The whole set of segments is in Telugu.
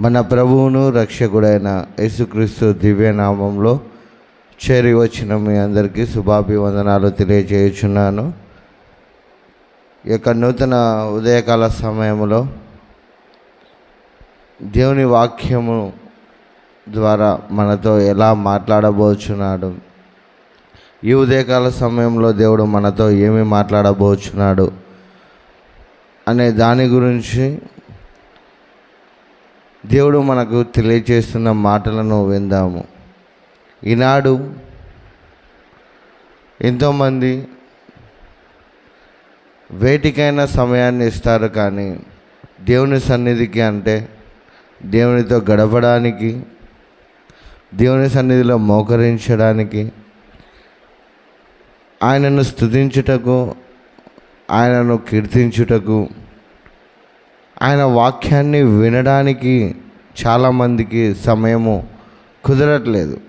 మన ప్రభువును రక్షకుడైన యేసుక్రీస్తు దివ్యనామంలో చేరి వచ్చిన మీ అందరికీ శుభాభివందనాలు తెలియజేయుచున్నాను. ఈ యొక్క నూతన ఉదయకాల సమయంలో దేవుని వాక్యము ద్వారా మనతో ఎలా మాట్లాడబోచున్నాడు ఈ ఉదయకాల సమయంలో దేవుడు మనతో ఏమి మాట్లాడబోచున్నాడు అనే దాని గురించి దేవుడు మనకు తెలియజేస్తున్న మాటలను విందాము. ఈనాడు ఎంతోమంది వేటికైనా సమయాన్ని ఇస్తారు కానీ దేవుని సన్నిధికి అంటే దేవునితో గడపడానికి దేవుని సన్నిధిలో మోకరించడానికి ఆయనను స్తుతించుటకు ఆయనను కీర్తించుటకు ఆయన వాక్యాన్ని వినడానికి చాలామందికి సమయము కుదరట్లేదు.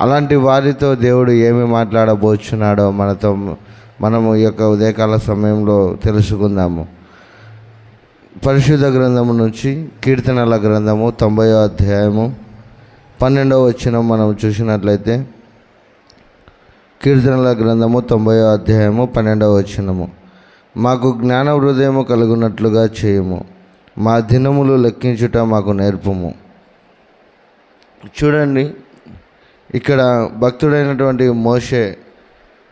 అలాంటి వారితో దేవుడు ఏమి మాట్లాడబోచున్నాడో మనతో మనము ఈ యొక్క ఉదయకాల సమయంలో తెలుసుకుందాము. పరిశుద్ధ గ్రంథము నుంచి కీర్తనల గ్రంథము తొంభైవ అధ్యాయము పన్నెండవ వచ్చిన మనం చూసినట్లయితే కీర్తనల గ్రంథము తొంభై అధ్యాయము పన్నెండవ వచ్చినము మాకు జ్ఞాన హృదయము కలుగునట్లుగా చేయము. మా దినములు లెక్కించుట మాకు నేర్పుము. చూడండి ఇక్కడ భక్తుడైనటువంటి మోషే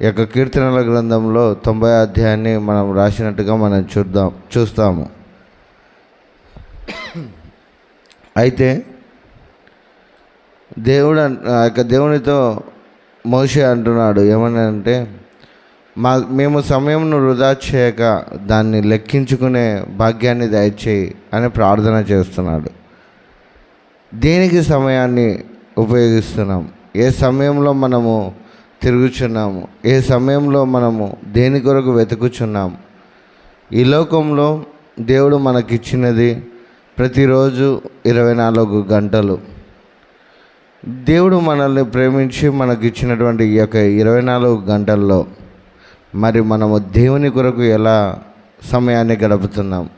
యొక్క కీర్తనల గ్రంథంలో తొంభై అధ్యాయాన్ని మనం రాసినట్టుగా మనం చూద్దాం చూస్తాము. అయితే దేవుడు ఆ యొక్క దేవునితో మోషే అంటున్నాడు ఏమని అంటే మా మేము సమయంను వృధా చేయక దాన్ని లెక్కించుకునే భాగ్యాన్ని దయచేయి అని ప్రార్థన చేస్తున్నాడు. దేనికి సమయాన్ని ఉపయోగిస్తున్నాం? ఏ సమయంలో మనము తిరుగుచున్నాము? ఏ సమయంలో మనము దేని కొరకు వెతుకుచున్నాము ఈ లోకంలో దేవుడు మనకిచ్చినది ప్రతిరోజు ఇరవై నాలుగు గంటలు. దేవుడు మనల్ని ప్రేమించి మనకి ఇచ్చినటువంటి ఈ యొక్క ఇరవై నాలుగు గంటల్లో మరి మనము దేవుని కొరకు ఎలా సమయాన్ని గడుపుతున్నాం?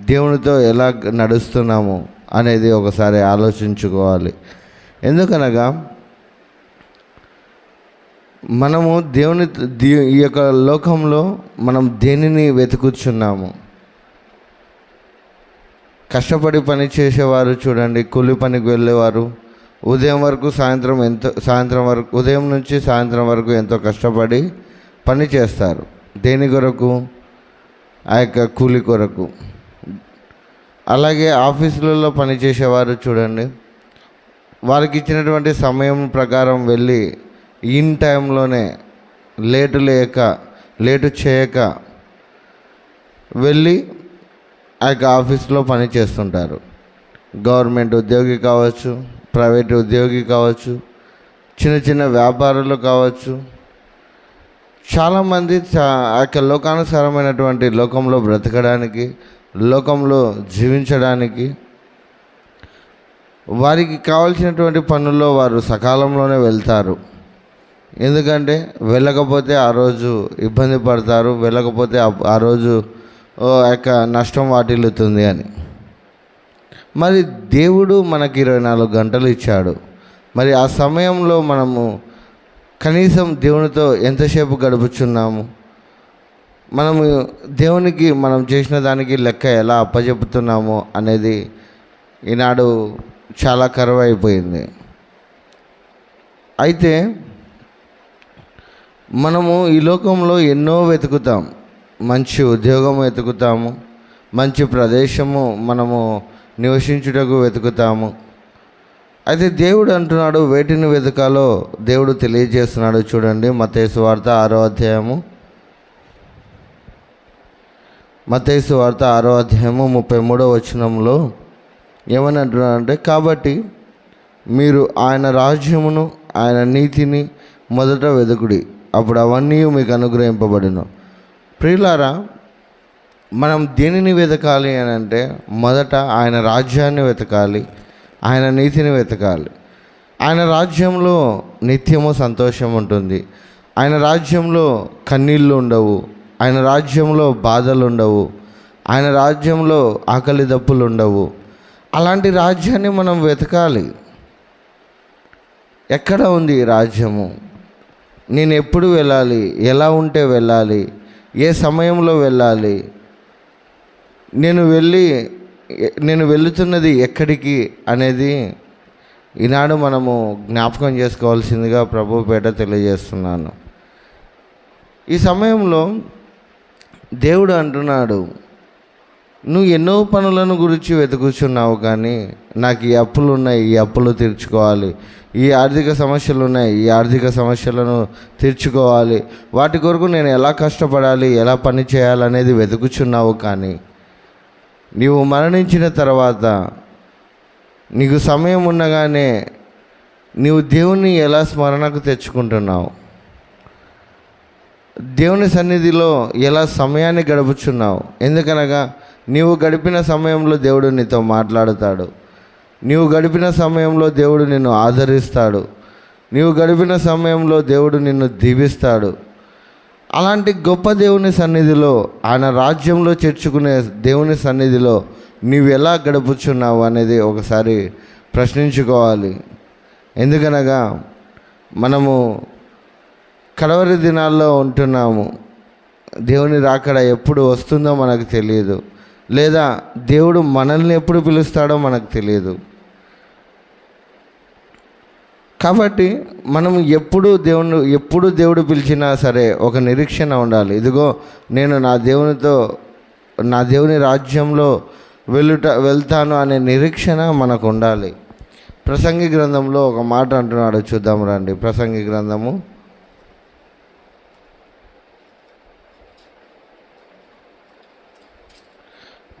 దేవునితో ఎలా నడుస్తున్నాము అనేది ఒకసారి ఆలోచించుకోవాలి. ఎందుకనగా మనము దేవుని ఈ యొక్క లోకంలో మనం దేనిని వెతుకుచున్నాము? కష్టపడి పని చేసేవారు చూడండి కూలి పనికి వెళ్ళేవారు. ఉదయం వరకు సాయంత్రం ఎంతో సాయంత్రం వరకు ఉదయం నుంచి సాయంత్రం వరకు ఎంతో కష్టపడి పని చేస్తారు. దేని కొరకు? ఆ యొక్క కూలి కొరకు. అలాగే ఆఫీసులలో పనిచేసేవారు చూడండి. వారికి ఇచ్చినటువంటి సమయం ప్రకారం వెళ్ళి ఇన్ టైంలోనే లేటు లేక లేటు చేయక వెళ్ళి ఆ యొక్క ఆఫీస్లో పని చేస్తుంటారు. గవర్నమెంట్ ఉద్యోగి కావచ్చు ప్రైవేట్ ఉద్యోగి కావచ్చు చిన్న చిన్న వ్యాపారులు కావచ్చు చాలామంది చా ఆ యొక్క లోకానుసారమైనటువంటి లోకంలో బ్రతకడానికి లోకంలో జీవించడానికి వారికి కావాల్సినటువంటి పనుల్లో వారు సకాలంలోనే వెళ్తారు. ఎందుకంటే వెళ్ళకపోతే ఆ రోజు ఇబ్బంది పడతారు వెళ్ళకపోతే ఆ- రోజు యొక్క నష్టం వాటిల్లుతుంది అని. మరి దేవుడు మనకి ఇరవై నాలుగు గంటలు ఇచ్చాడు. మరి ఆ సమయంలో మనము కనీసం దేవునితో ఎంతసేపు గడుపుచున్నాము? మనము దేవునికి మనం చేసిన దానికి లెక్క ఎలా అప్పచెపుతున్నాము అనేది ఈనాడు చాలా కరువు అయిపోయింది అయితే మనము ఈ లోకంలో ఎన్నో వెతుకుతాం. మంచి ఉద్యోగం వెతుకుతాము. మంచి ప్రదేశము మనము నివసించుటకు వెతుకుతాము. అయితే దేవుడు అంటున్నాడు వేటిని వెతకాలో దేవుడు తెలియజేస్తున్నాడు చూడండి మతేసు వార్త ఆరో అధ్యాయము. మతేసు వార్త ఆరో అధ్యాయము ముప్పై మూడో వచనంలో ఏమని అంటున్నాడంటే కాబట్టి మీరు ఆయన రాజ్యమును ఆయన నీతిని మొదట వెతుకుడి అప్పుడు అవన్నీ మీకు అనుగ్రహింపబడిను. ప్రియులారా మనం దేనిని వెతకాలి అని అంటే మొదట ఆయన రాజ్యాన్ని వెతకాలి ఆయన నీతిని వెతకాలి. ఆయన రాజ్యంలో నిత్యము సంతోషం ఉంటుంది. ఆయన రాజ్యంలో కన్నీళ్ళు ఉండవు. ఆయన రాజ్యంలో బాధలు ఉండవు. ఆయన రాజ్యంలో ఆకలి దప్పులు ఉండవు. అలాంటి రాజ్యాన్ని మనం వెతకాలి. ఎక్కడ ఉంది రాజ్యము? నేను ఎప్పుడు వెళ్ళాలి? ఎలా ఉంటే వెళ్ళాలి? ఏ సమయంలో వెళ్ళాలి? నేను వెళ్ళి నేను వెళుతున్నది ఎక్కడికి అనేది ఈనాడు మనము జ్ఞాపకం చేసుకోవాల్సిందిగా ప్రభు పేట తెలియజేస్తున్నాను. ఈ సమయంలో దేవుడు అంటున్నాడు నువ్వు ఎన్నో పనులను గురించి వెతుకుచున్నావు కానీ నాకు ఈ అప్పులు ఉన్నాయి ఈ అప్పులు తీర్చుకోవాలి. ఈ ఆర్థిక సమస్యలు ఉన్నాయి ఈ ఆర్థిక సమస్యలను తీర్చుకోవాలి. వాటి కొరకు నేను ఎలా కష్టపడాలి ఎలా పని చేయాలనేది వెతుకుచున్నావు కానీ నీవు మరణించిన తర్వాత నీకు సమయం ఉండగానే నీవు దేవుణ్ణి ఎలా స్మరణకు తెచ్చుకుంటున్నావు? దేవుని సన్నిధిలో ఎలా సమయాన్ని గడుపుచున్నావు? ఎందుకనగా నీవు గడిపిన సమయంలో దేవుడు నీతో మాట్లాడుతాడు. నీవు గడిపిన సమయంలో దేవుడు నిన్ను ఆదరిస్తాడు. నీవు గడిపిన సమయంలో దేవుడు నిన్ను దీవిస్తాడు. అలాంటి గొప్ప దేవుని సన్నిధిలో ఆయన రాజ్యంలో చేర్చుకునే దేవుని సన్నిధిలో నీవు ఎలా గడుపుచున్నావు అనేది ఒకసారి ప్రశ్నించుకోవాలి. ఎందుకనగా మనము కడవరి దినాల్లో ఉంటున్నాము. దేవుని రాకడ ఎప్పుడు వస్తుందో మనకు తెలియదు. లేదా దేవుడు మనల్ని ఎప్పుడు పిలుస్తాడో మనకు తెలియదు. కాబట్టి మనం ఎప్పుడు దేవుని ఎప్పుడు దేవుడు పిలిచినా సరే ఒక నిరీక్షణ ఉండాలి. ఇదిగో నేను నా దేవునితో నా దేవుని రాజ్యంలో వెళ్ళుట వెళ్తాను అనే నిరీక్షణ మనకు ఉండాలి. ప్రసంగి గ్రంథంలో ఒక మాట అంటున్నాడు చూద్దాం రండి. ప్రసంగి గ్రంథము.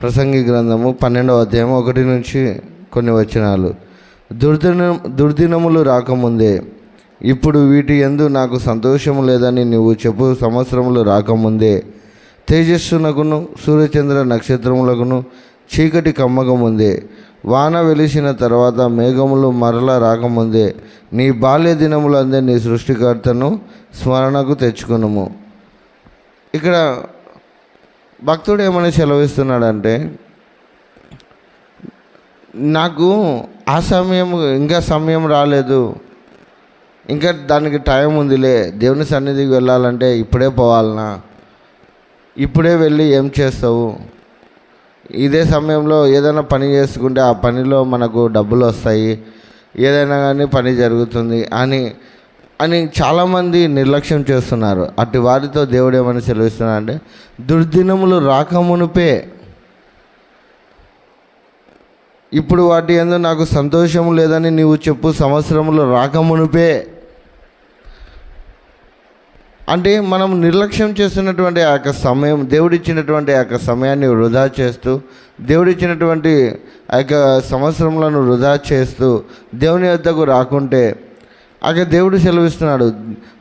ప్రసంగి గ్రంథము పన్నెండవ అధ్యాయం ఒకటి నుంచి కొన్ని వచనాలు. దుర్దిన దుర్దినములు రాకముందే. ఇప్పుడు వీటి ఎందు నాకు సంతోషము లేదని నువ్వు చెప్పు సంవత్సరములు రాకముందే. తేజస్సునకును సూర్యచంద్ర నక్షత్రములకును చీకటి కమ్మకముందే వాన వెలిసిన తర్వాత మేఘములు మరల రాకముందే. నీ బాల్య దినములందే నీ సృష్టికర్తను స్మరణకు తెచ్చుకునుము. ఇక్కడ భక్తుడు ఏమని సెలవిస్తున్నాడంటే నాకు ఆ సమయం ఇంకా సమయం రాలేదు. ఇంకా దానికి టైం ఉందిలే. దేవుని సన్నిధికి వెళ్ళాలంటే ఇప్పుడే పోవాలనా? ఇప్పుడే వెళ్ళి ఏం చేస్తావు? ఇదే సమయంలో ఏదైనా పని చేసుకుంటే ఆ పనిలో మనకు డబ్బులు వస్తాయి. ఏదైనా కానీ పని జరుగుతుంది అని అని చాలామంది నిర్లక్ష్యం చేస్తున్నారు. అటు వారితో దేవుడు ఏమని సెలవిస్తున్నా అంటే దుర్దినములు రాకమునుపే ఇప్పుడు వాటి ఎందు నాకు సంతోషం లేదని నీవు చెప్పు సంవత్సరంలో రాకమునుపే. అంటే మనం నిర్లక్ష్యం చేస్తున్నటువంటి ఆ యొక్క సమయం దేవుడిచ్చినటువంటి ఆ యొక్క సమయాన్ని వృధా చేస్తూ దేవుడిచ్చినటువంటి ఆ యొక్క సంవత్సరములను వృధా చేస్తూ దేవుని వద్దకు రాకుంటే అక దేవుడు సెలవిస్తున్నాడు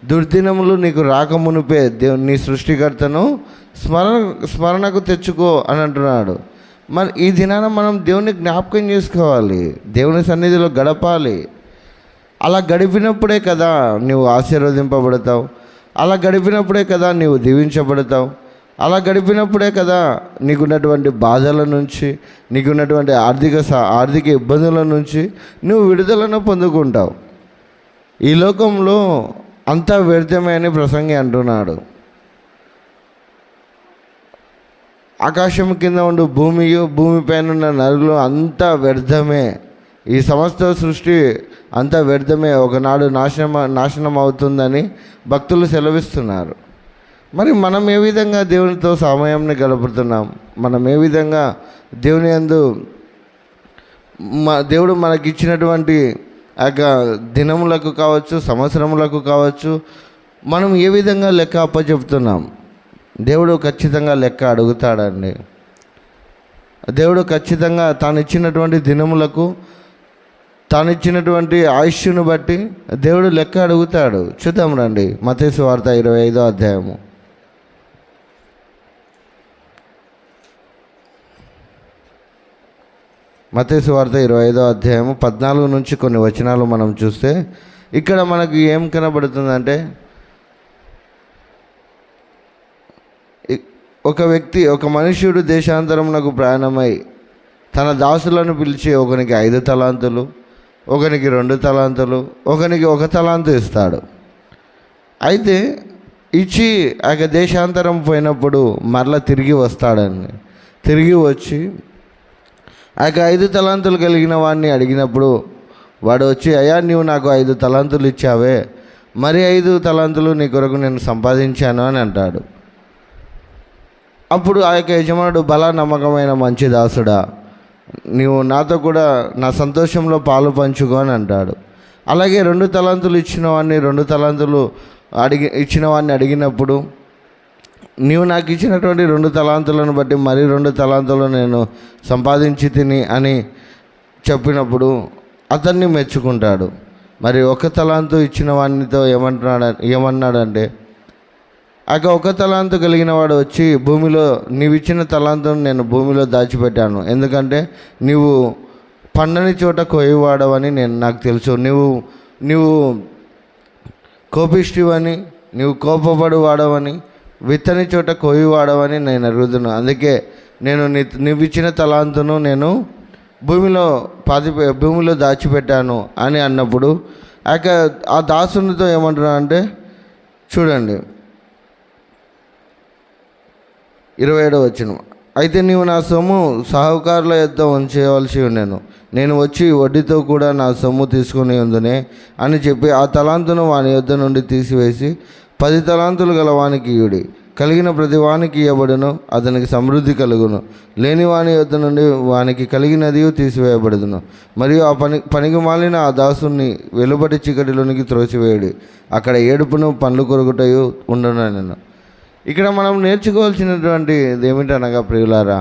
దుర్దినములు నీకు రాకమునుపే దేవు నీ సృష్టికర్తను స్మరణ స్మరణకు తెచ్చుకో అని అంటున్నాడు. మరి ఈ దినాన మనం దేవుని జ్ఞాపకం చేసుకోవాలి. దేవుని సన్నిధిలో గడపాలి. అలా గడిపినప్పుడే కదా నువ్వు ఆశీర్వదింపబడతావు. అలా గడిపినప్పుడే కదా నీవు దీవించబడతావు. అలా గడిపినప్పుడే కదా నీకున్నటువంటి బాధల నుంచి నీకున్నటువంటి ఆర్థిక స ఆర్థిక ఇబ్బందుల నుంచి నువ్వు విడుదలను పొందుకుంటావు. ఈ లోకంలో అంతా వ్యర్థమే అని ప్రసంగి అంటున్నాడు. ఆకాశం కింద ఉండు భూమియు భూమిపైన ఉన్న నరులు అంతా వ్యర్థమే. ఈ సమస్త సృష్టి అంతా వ్యర్థమే. ఒకనాడు నాశనం నాశనం అవుతుందని భక్తులు సెలవిస్తున్నారు. మరి మనం ఏ విధంగా దేవునితో సమయాన్ని గడుపుతున్నాం మనం ఏ విధంగా దేవుని యందు మా దేవుడు మనకిచ్చినటువంటి ఆ యొక్క దినములకు కావచ్చు సంవత్సరములకు కావచ్చు మనం ఏ విధంగా లెక్క అప్పచెప్తున్నాం? దేవుడు ఖచ్చితంగా లెక్క అడుగుతాడండి. దేవుడు ఖచ్చితంగా తాను ఇచ్చినటువంటి దినములకు తాను ఇచ్చినటువంటి ఆయుష్ను బట్టి దేవుడు లెక్క అడుగుతాడు. చూద్దాం రండి. మతేసు వార్త ఇరవై ఐదో అధ్యాయము. మతేసు వార్త ఇరవై ఐదో అధ్యాయము పద్నాలుగు నుంచి కొన్ని వచనాలు మనం చూస్తే ఇక్కడ మనకు ఏం కనబడుతుందంటే ఒక వ్యక్తి ఒక మనుష్యుడు దేశాంతరమునకు ప్రయాణమై తన దాసులను పిలిచి ఒకనికి ఐదు తలాంతులు ఒకనికి రెండు తలాంతులు ఒకనికి ఒక తలాంతు ఇస్తాడు. అయితే ఇచ్చి ఆ యొక్క దేశాంతరం పోయినప్పుడు మరలా తిరిగి వస్తాడని. తిరిగి వచ్చి ఆ యొక్క ఐదు తలాంతులు కలిగిన వాడిని అడిగినప్పుడు వాడు వచ్చి అయ్యా నీవు నాకు ఐదు తలాంతులు ఇచ్చావే. మరి ఐదు తలాంతులు నీ కొరకు నేను సంపాదించాను అని అంటాడు. అప్పుడు ఆ యొక్క యజమానుడు బల నమ్మకమైన మంచి దాసుడా. నీవు నాతో కూడా నా సంతోషంలో పాలు పంచుకో అని అంటాడు. అలాగే రెండు తలాంతులు ఇచ్చిన వాడిని రెండు తలాంతులు అడిగి ఇచ్చిన వాడిని అడిగినప్పుడు నీవు నాకు ఇచ్చినటువంటి రెండు తలాంతులను బట్టి మరి రెండు తలాంతులు నేను సంపాదించి తిని అని చెప్పినప్పుడు అతన్ని మెచ్చుకుంటాడు. మరి ఒక తలాంతు ఇచ్చిన వాడినితో ఏమంటున్నాడు ఏమన్నాడంటే అక ఒక తలాంతు కలిగిన వాడు వచ్చి భూమిలో నీవు ఇచ్చిన తలాంతును నేను భూమిలో దాచిపెట్టాను. ఎందుకంటే నీవు పండని చోట కోయవాడవని నేను నాకు తెలుసు. నీవు నీవు కోపిష్టివని నీవు కోపపడు వాడవని విత్తని చోట కోయి వాడవని నేను అడుగుతున్నాను అందుకే నేను నీ నువ్విచ్చిన తలాంతును నేను భూమిలో పాతి భూమిలో దాచిపెట్టాను అని అన్నప్పుడు ఆ యొక్క ఆ దాసునితో ఏమంటున్నా అంటే చూడండి ఇరవై ఏడవ వచ్చిన అయితే నీవు నా సొమ్ము సాహుకారుల యొద్ద ఉంచేయవలసి ఉండేను. నేను వచ్చి వడ్డీతో కూడా నా సొమ్ము తీసుకుని ఉందనే అని చెప్పి ఆ తలాంతును వాని యొద్ద నుండి తీసివేసి పది తలాంతులు గల వానికి ఇయుడి. కలిగిన ప్రతి వానికి ఇవ్వబడును అతనికి సమృద్ధి కలుగును. లేని వాని యొద్ద నుండి వానికి కలిగినది తీసివేయబడును మరియు ఆ పని పనికి మాలిన ఆ దాసుని వెలుబడి చీకటిలోనికి త్రోసివేయడు. అక్కడ ఏడుపును పండ్లు కొరుకుటయు ఉండను నేను ఇక్కడ మనం నేర్చుకోవాల్సినటువంటిది ఏమిటనగా ప్రియులారా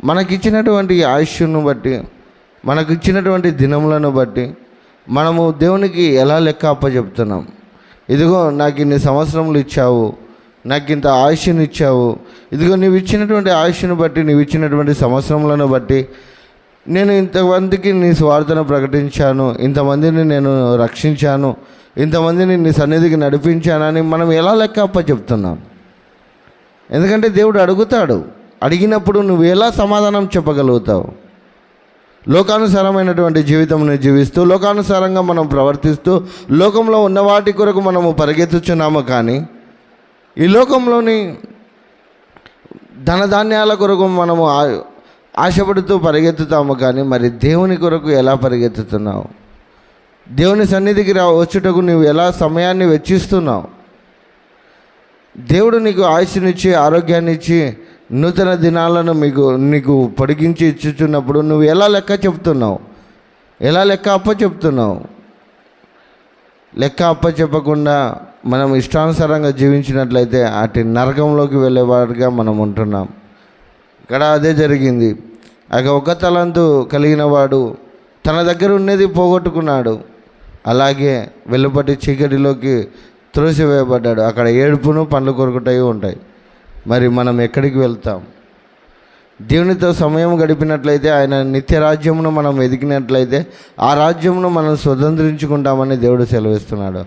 మనకిచ్చినటువంటి ఆయుష్ను బట్టి మనకు ఇచ్చినటువంటి దినములను బట్టి మనము దేవునికి ఎలా లెక్క అప్పచెప్తున్నాం? ఇదిగో నాకు ఇన్ని సంవత్సరములు ఇచ్చావు నాకు ఇంత ఆయుష్ని ఇచ్చావు ఇదిగో నీవు ఇచ్చినటువంటి ఆయుష్ను బట్టి నీవు ఇచ్చినటువంటి సంవత్సరములను బట్టి నేను ఇంతమందికి నీ స్వార్థను ప్రకటించాను ఇంతమందిని నేను రక్షించాను ఇంతమందిని నీ సన్నిధికి నడిపించానని మనం ఎలా లెక్క అప్ప చెప్తున్నాం ఎందుకంటే దేవుడు అడుగుతాడు. అడిగినప్పుడు నువ్వు ఎలా సమాధానం చెప్పగలుగుతావు? లోకానుసారమైనటువంటి జీవితంను జీవిస్తూ లోకానుసారంగా మనం ప్రవర్తిస్తూ లోకంలో ఉన్న వాటి కొరకు మనము పరిగెత్తుచున్నాము కానీ ఈ లోకంలోని ధనధాన్యాల కొరకు మనము ఆ- ఆశపడుతూ పరిగెత్తుతాము కానీ మరి దేవుని కొరకు ఎలా పరిగెత్తుతున్నావు? దేవుని సన్నిధికి రా వచ్చుటకు నువ్వు ఎలా సమయాన్ని వెచ్చిస్తున్నావు? దేవుడు నీకు ఆయుష్నిచ్చి ఆరోగ్యాన్ని ఇచ్చి నూతన దినాలను మీకు నీకు పొడిగించి ఇచ్చుచున్నప్పుడు నువ్వు ఎలా లెక్క చెప్తున్నావు? ఎలా లెక్క అప్ప చెప్తున్నావు? లెక్క అప్ప చెప్పకుండా మనం ఇష్టానుసారంగా జీవించినట్లయితే అటు నరకంలోకి వెళ్ళేవాడిగా మనం ఉంటున్నాం. ఇక్కడ అదే జరిగింది. అక ఒక తలంతు కలిగిన వాడు తన దగ్గర ఉన్నది పోగొట్టుకున్నాడు. అలాగే వెలుపటి చీకటిలోకి త్రోసివేయబడ్డాడు. అక్కడ ఏడుపును పండ్లు కొరుకుటవి ఉంటాయి. మరి మనం ఎక్కడికి వెళ్తాం? దేవునితో సమయం గడిపినట్లయితే ఆయన నిత్య రాజ్యమును మనం ఎదిగినట్లయితే ఆ రాజ్యమును మనం స్వతంత్రించుకుంటామని దేవుడు సెలవిస్తున్నాడు.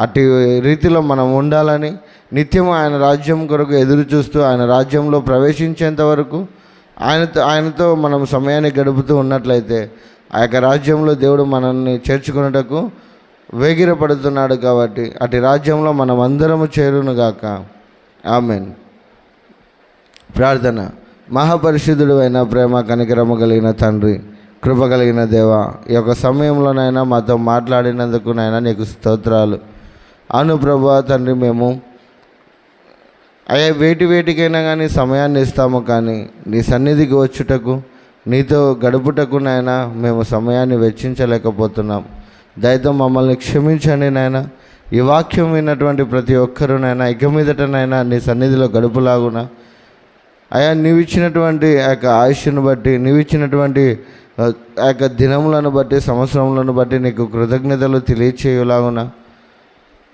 అటు రీతిలో మనం ఉండాలని నిత్యం ఆయన రాజ్యం కొరకు ఎదురు చూస్తూ ఆయన రాజ్యంలో ప్రవేశించేంత వరకు ఆయనతో ఆయనతో మనం సమయాన్ని గడుపుతూ ఉన్నట్లయితే ఆ యొక్క రాజ్యంలో దేవుడు మనల్ని చేర్చుకున్నటకు వేగిరపడుతున్నాడు కాబట్టి అటు రాజ్యంలో మనం అందరము చేరునుగాక. ఆమెన్. ప్రార్థన. మహాపరిశుద్ధుడు అయిన ప్రేమ కనికరము కలిగిన తండ్రి కృప కలిగిన దేవ ఈ యొక్క సమయంలోనైనా మాతో మాట్లాడినందుకు నైనా నీకు స్తోత్రాలు. అను ప్రభా తండ్రి మేము అయ్యా వేటి వేటికైనా కానీ సమయాన్ని ఇస్తాము కానీ నీ సన్నిధికి వచ్చుటకు నీతో గడుపుటకు నైనా మేము సమయాన్ని వెచ్చించలేకపోతున్నాం. దయతో మమ్మల్ని క్షమించండి నాయన. ఈ వాక్యం విన్నటువంటి ప్రతి ఒక్కరూనైనా ఇక మీదటనైనా నీ సన్నిధిలో గడుపులాగున. అయా నీవిచ్చినటువంటి ఆ యొక్క ఆయుష్ను బట్టి నీవిచ్చినటువంటి ఆ యొక్క దినములను బట్టి సంవత్సరములను బట్టి నీకు కృతజ్ఞతలు తెలియచేయులాగున.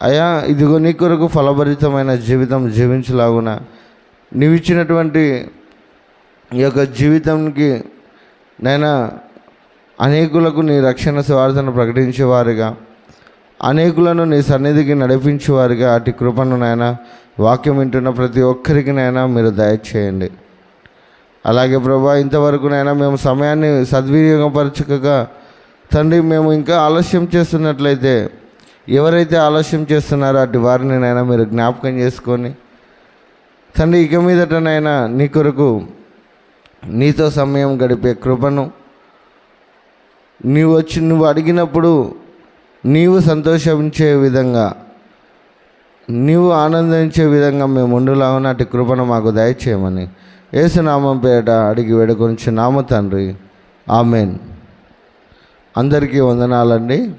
అయా ఇదిగో నీ కొరకు ఫలభరితమైన జీవితం జీవించలాగున. నీవిచ్చినటువంటి ఈ యొక్క జీవితానికి నైనా అనేకులకు నీ రక్షణ స్వార్థను ప్రకటించేవారుగా. అనేకులను నీ సన్నిధికి నడిపించేవారుగా. అటు కృపను నాయన వాక్యం వింటున్న ప్రతి ఒక్కరికి నైనా మీరు దయచేయండి. అలాగే ప్రభా ఇంతవరకునైనా మేము సమయాన్ని సద్వినియోగపరచకగా తండ్రి మేము ఇంకా ఆలస్యం చేస్తున్నట్లయితే ఎవరైతే ఆలస్యం చేస్తున్నారో అటు వారిని నైనా మీరు జ్ఞాపకం చేసుకొని తండ్రి ఇక మీదటనైనా నీ కొరకు నీతో సమయం గడిపే కృపను నీవు వచ్చి నువ్వు అడిగినప్పుడు నీవు సంతోషించే విధంగా నీవు ఆనందించే విధంగా మేము ఉండులాగా నాటి కృపను మాకు దయచేయమని ఏసునామం పేట అడిగి వేడుకొంచి నామ తండ్రి. ఆమెన్. అందరికీ వందనాలండి.